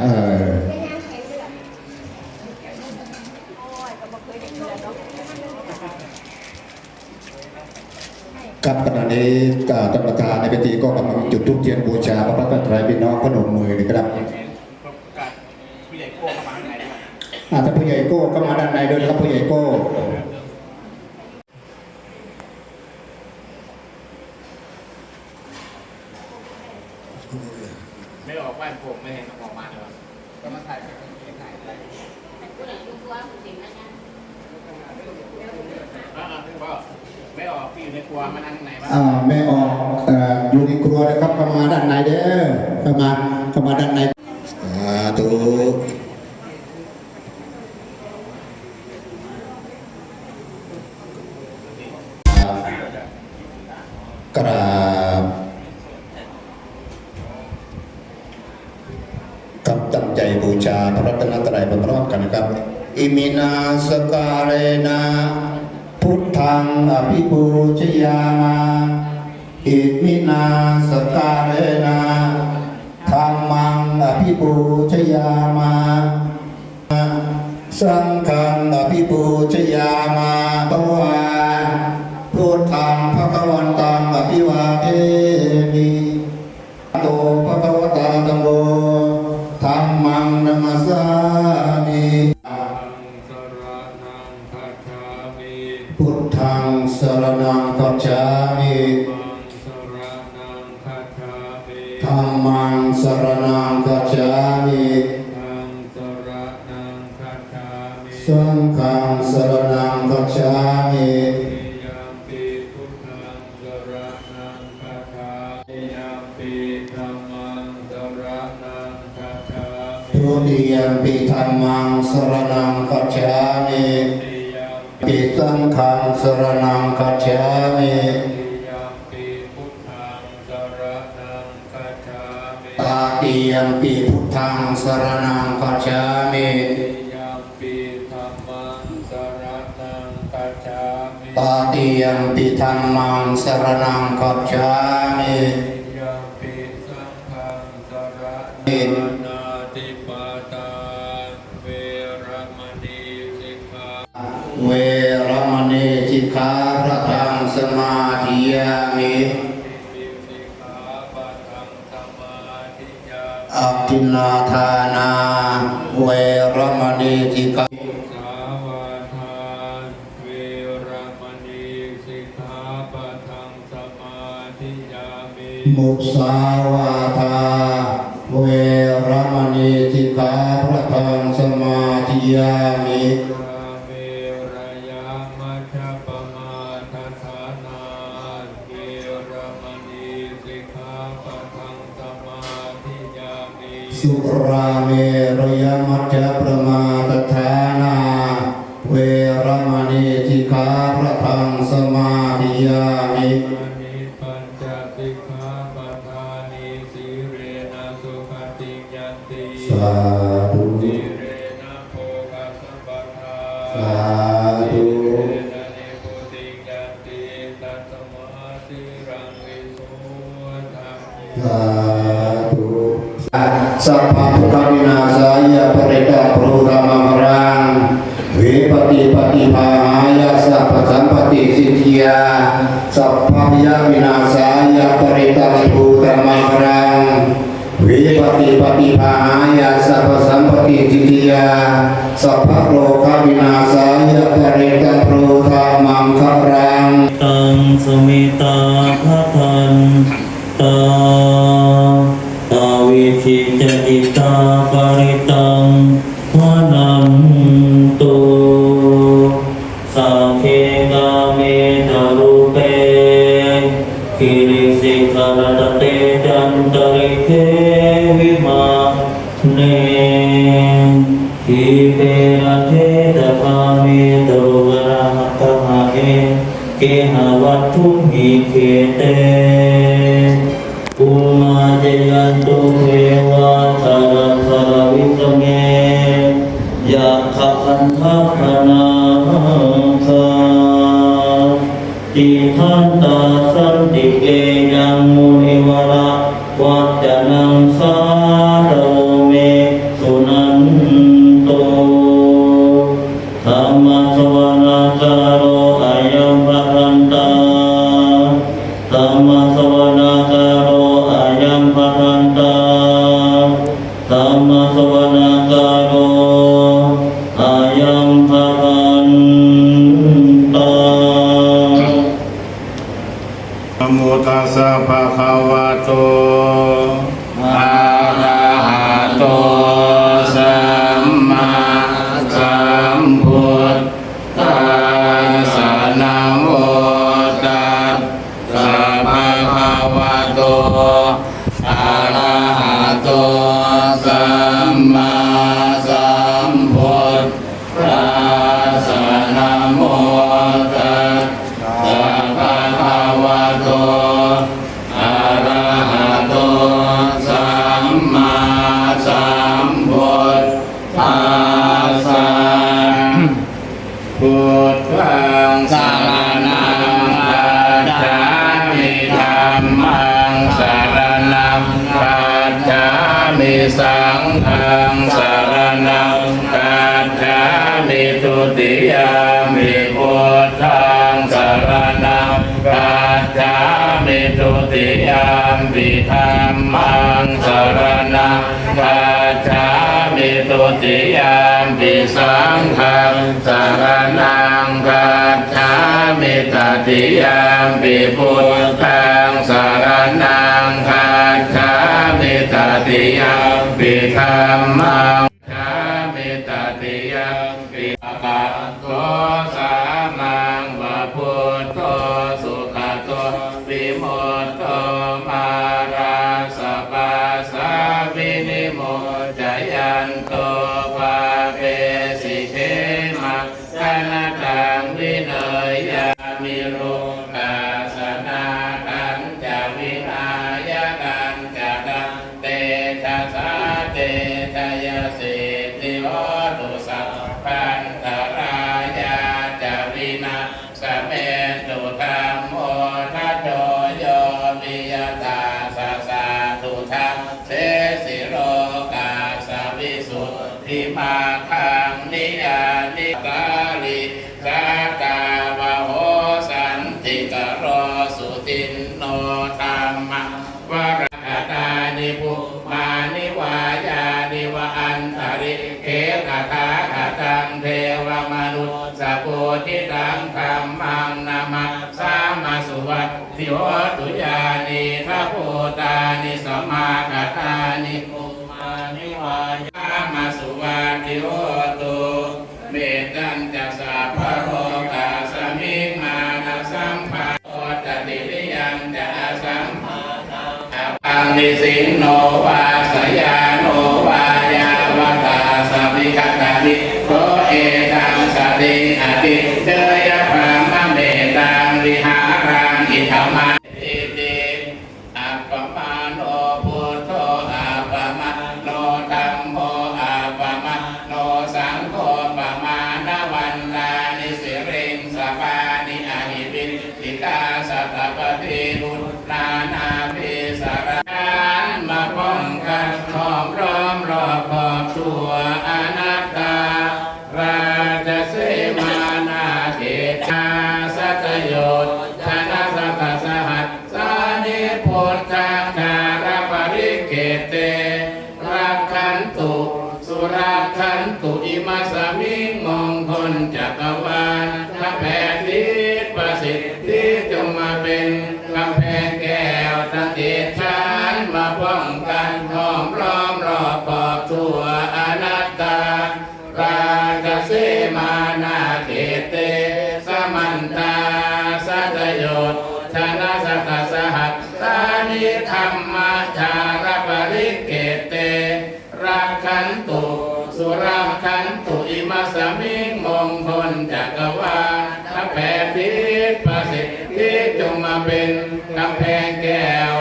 เออครับขณะนี้อ่าท่านประธานในพิธีก็กำลังจุดธูปเทียนบูชาพระพักตร์ไตรพี่น้องพนมมือนะครับกับผู้ใหญ่โก้เข้ามาข้างในนะผู้ใหญ่โก้ก็มาด้านในด้วยครับผู้ใหญ่โก้ ไม่ออกบ้านผมไม่เห็นออกมาเลยว่ะ ก็มาถ่ายเป็นถ่ายอะไรอ่าๆก็ไม่ออกพี่อยู่ในครัวมานั่งข้างในบ้างอ่าแม่ออกเอ่ออยู่ในครัวนะครับเข้ามาด้านในเด้อเข้ามาเข้ามาด้านใน ระรัตนตรัยพร้อมกันนะครับ อิมินาสการเรนะพุทธังอภิปูชยามาอิมินาสการเรนะธรรมังอภิปูชยามาสังฆังอภิปูชยามาตวาพุทธังพระกวันตังอภิวาเท มิติยัมปิสังฆังสรณังกัจฉามิติยัมปิพุทธังสรนังคัจฉามิตาติยมปิพุทธังสรณังกัจฉามิติยัมปิธัมมังสรนังคัจฉามิตาติยมปิธัมมังสรณังกัจฉามิยั เวรมณีสิกขาพระทังสมาธิยามิปิสิกขาปะทังสมาธิยาอัปตินาทานาเวรมณีสิกขาสาวาทานเวรมณีสิกขาปะทังสมาธิยามิมุสาวาทาเวรมณีสิกขาพระทังสมาธิยามิ สุราเมรยมัจจประมาตฐานา เวรมณีสิกขาพระทังสมาธิยามิอานิปัญจสิกขาปะทานิสีเรนะสุขติยันติสาธุสีเรนะโภคสัมปทาสาธุสีเรนะนิพุติยันติตัสมา สัพพะพุทธวินาศายะปริตาปรุธรรมรังเวปฏิปฏิภาหายะสัพพสัมปติสิทธิยาสัพพะยะวินาศายะปริตาปรุธรรมรังเวปฏิปฏิภาหายะสัพพสัมปติสิทธิยาสัพพะโลกวินาศายะปริตาปรุธรรมังครังตังสมิตาพระทันตาตาวิชิ จติตาปริตังวนันตุสัพเพกาเมตรูเปกิริสิกรตเตจันตริเทวิมาเนทิเประเทตกาเมตรุวราหะหะเอเกหวัตถุหิเขเตปุมา ระหัโตสัมมา มิสังฆังสารนังกัจามิทุติยามิพุทธังสารนังกัจามิทุติยามิธัมมังสารนังกัจามิทุติยามิสังฆังสารนังกัจามิตติยามิพุทธังสารนัง ตติยัมปิธรรมัง ตังเทวมนุษย์สปุทิตังธรรมังนามาสามาสุวัติโยตุยานิทัพโพตานิสมากตานิ มันตาสัจโยชชนะสัตสหัสสานิธรรมชารปริเกเตรักขันตุ สุราขันตุอิมาสมิงมงคลจักรวาลแผ่นดิษประสิทธิจงมาเป็นกำแพงแก้ว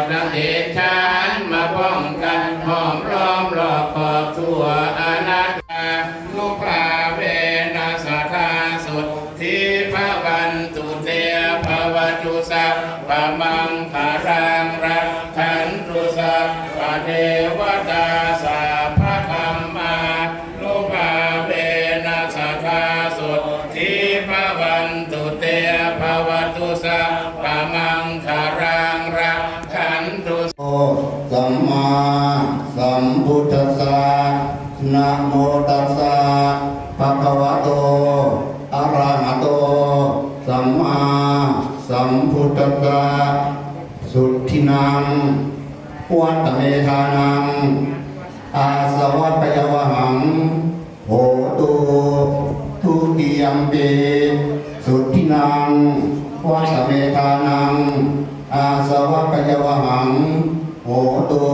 ตุสัพพะมังคารังรักขันตุสัพพะเทวตาสัพพะธรรมานุภาเวนัสธาสุดที่พะวันตุเตภวตุสัพพะมังคารังรักขันตุโอสัมมาสัมพุทธัสสะนะโมตัสสะภะคะวะโตอะระหะโตสัมมา มพุทธัสสะสุทธินังวัตเมธานัง อาสวัตยวหังโหตุทุติยมปีสุทธินังวัตเมธานัง อาสวัคยวหังโหตุ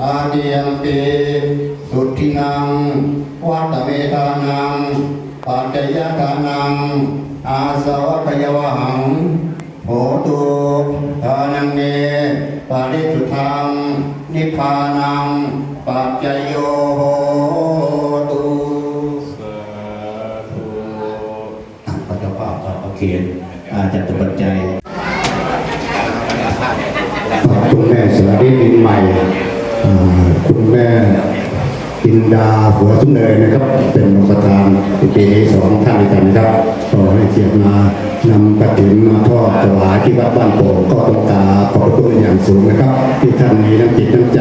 อาเดียมปีสุทธินังวัตเมธานังปัจจยทานัง อาสวัคยวหัง โหตุทานังเนปาริสุทธังนิพพานังปัจจโยโหตุสาธุพระเจ้าภาพพระเขียนอาจจะปัจจัยขอบคุณแม่สวัสดีปีใหม่อ่าคุณแม่ อินดาหัวสุนเนยนะครับ เป็นประธานปีนี้สองท่านด้วยกันนะครับขอให้เกียรติมานำกระถินมาทอดถวายที่วัดบ้านโป่งก็ต้องกราบขอบพระคุณเป็นอย่างสูงนะครับ ที่ท่านมีน้ำจิตน้ำใจ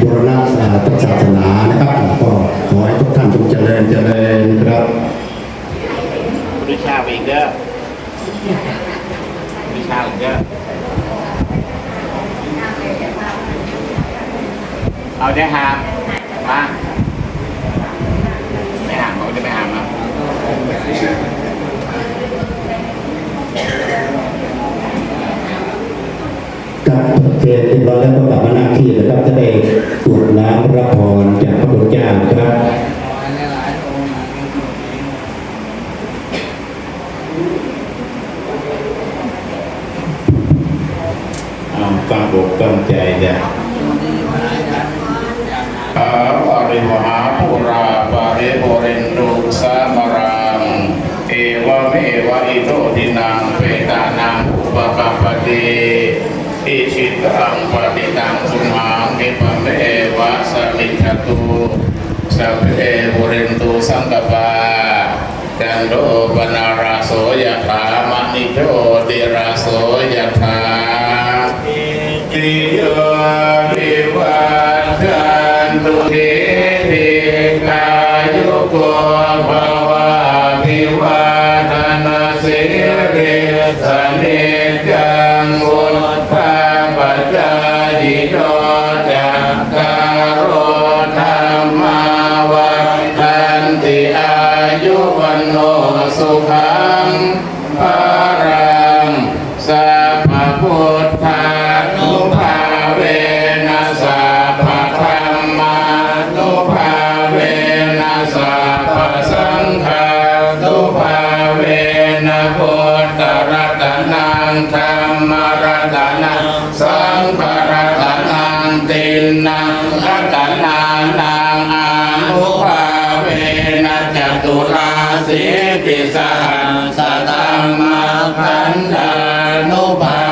บูรณะศาสตร์ศาสนานะครับก็ขอให้ทุกท่านจงเจริญเจริญครับวิชาไปอีกเด้อวิชาอีกเด้อเอาได้หามมาไม่หามเขาจะไม่หามนะ กับเทศเรียบร้อยแล้วก็กลับมานั่งที่ ตุสัพเพปุเรนตุสังกปาจันโดปนาราโสยถามณิโชติราโสยถ ขังภารังสัพพะพุทธานุภาเวนะสัพพะธรรมานุภาเวนะสัพพะสังฆานุภาเวนะพุทธรัตนังธรรมรัตนังสังฆรัตนังตินนังรัตนานังอนุภาเวนะจตุรา สีติสหัสตังมาคันธานุภา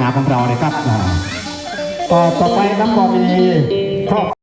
มาของเราเลยครับอ่าก็ต่อไปน้ำบอมีครอบ